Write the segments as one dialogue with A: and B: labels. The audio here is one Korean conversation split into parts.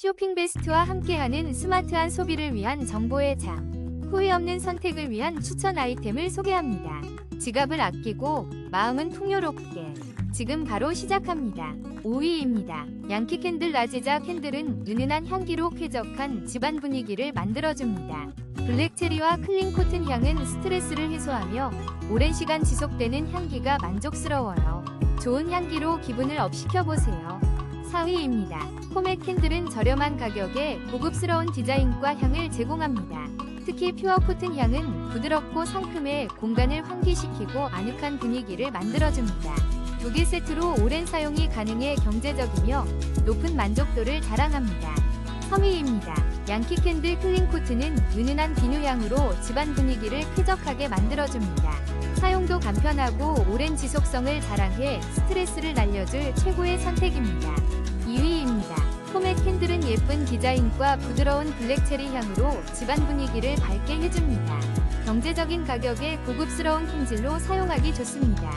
A: 쇼핑 베스트와 함께하는 스마트한 소비를 위한 정보의 장. 후회 없는 선택을 위한 추천 아이템을 소개합니다. 지갑을 아끼고 마음은 풍요롭게. 지금 바로 시작합니다. 5위입니다. 양키 캔들 라지자 캔들은 은은한 향기로 쾌적한 집안 분위기를 만들어줍니다. 블랙 체리와 클린 코튼 향은 스트레스를 해소하며 오랜 시간 지속되는 향기가 만족스러워요. 좋은 향기로 기분을 업시켜보세요. 4위입니다. 포맥 캔들은 저렴한 가격에 고급스러운 디자인과 향을 제공합니다. 특히 퓨어 코튼 향은 부드럽고 상큼해 공간을 환기시키고 아늑한 분위기를 만들어줍니다. 두 개 세트로 오랜 사용이 가능해 경제적이며 높은 만족도를 자랑합니다. 3위입니다. 양키 캔들 클린 코트는 은은한 비누향으로 집안 분위기를 쾌적하게 만들어줍니다. 사용도 간편하고 오랜 지속성을 자랑해 스트레스를 날려줄 최고의 선택입니다. 2위입니다. 포맥 캔들은 예쁜 디자인과 부드러운 블랙체리 향으로 집안 분위기를 밝게 해줍니다. 경제적인 가격에 고급스러운 품질로 사용하기 좋습니다.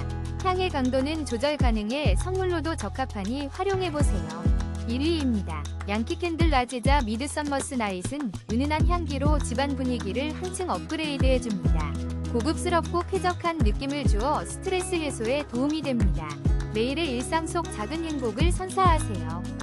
A: 향의 강도는 조절 가능해 선물로도 적합하니 활용해보세요. 1위입니다. 양키 캔들 라지자 미드 썸머스 나잇은 은은한 향기로 집안 분위기를 한층 업그레이드 해줍니다. 고급스럽고 쾌적한 느낌을 주어 스트레스 해소에 도움이 됩니다. 매일의 일상 속 작은 행복을 선사하세요.